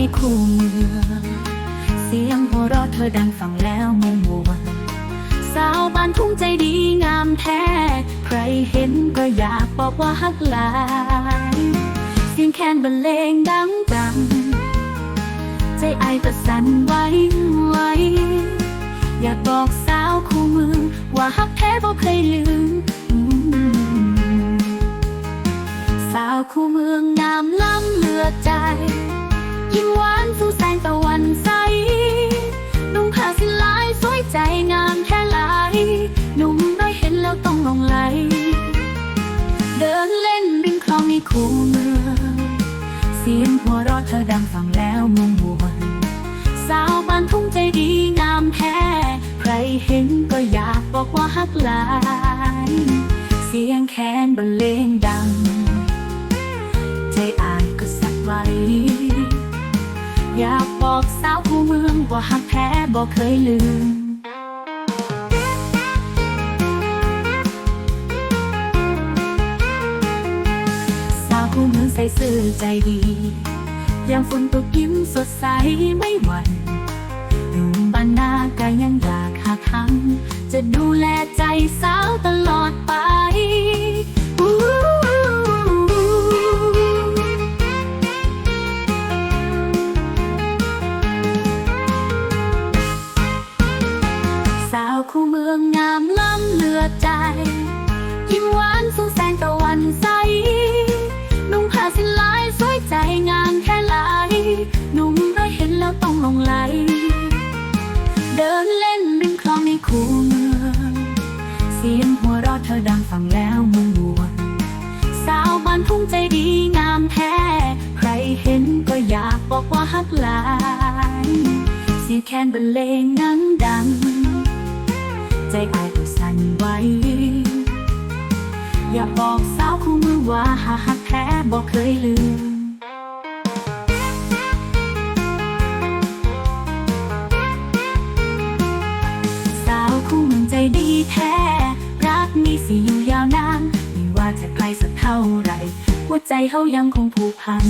ในคู่เมืองเสียงหัวเราะเธอดังฟังแล้วมวนมวนสาวบ้านทุ่งใจดีงามแท้ ใครเห็นก็อยากบอกว่าฮักหลายเสียงแคนบรรเลงดังดังใจไอายก็สั่นไหวไหวอยากบอกสาวคู่เมืองว่าฮักแท้บ่เคยลืมอืมสาวคู่เมืองงามล้ำเหลือใจ ยิ้มหวานสู่แสงตะวันใส นุ่งผ้าสิลายสวยใจงามแค่หลายหนุ่มน้อยเห็นแล้วต้องหลงไหล เดินเล่นริมคลองในคูเมืองเสียงหัวเราะเธอดังฟังแล้วมงมวนสาวบ้านทุ่งใจดีงามแท้ ใครเห็นก็อยากบอกว่าฮักหลาย เสียงแคนบรรเลงดัง ใจอายก็สั่นไว บอกสาวผู้เมืองว่าฮักแท้บอกเคยลืมสาวผู้เมืองใส่ซื่อใจดียามฝนตกยิ้มสดใสไม่หวั่นถึงบ้านนาก็ยังอยากหาครั้งจะดูแลใจสาวตลอด ว่าฮักหลาย เสียงแคนบรรเลงนั้นดัง ใจอายก็สั่นไหวอยากบอกสาวคู่มือว่าหาหักแท้บอกเคยลืมสาวคู่เมืองใจดีแท้ รักมีสิอยู่ยาวนานไม่ว่าจะไกลสักเท่าไหรหัวใจเขายังคงผูกพัน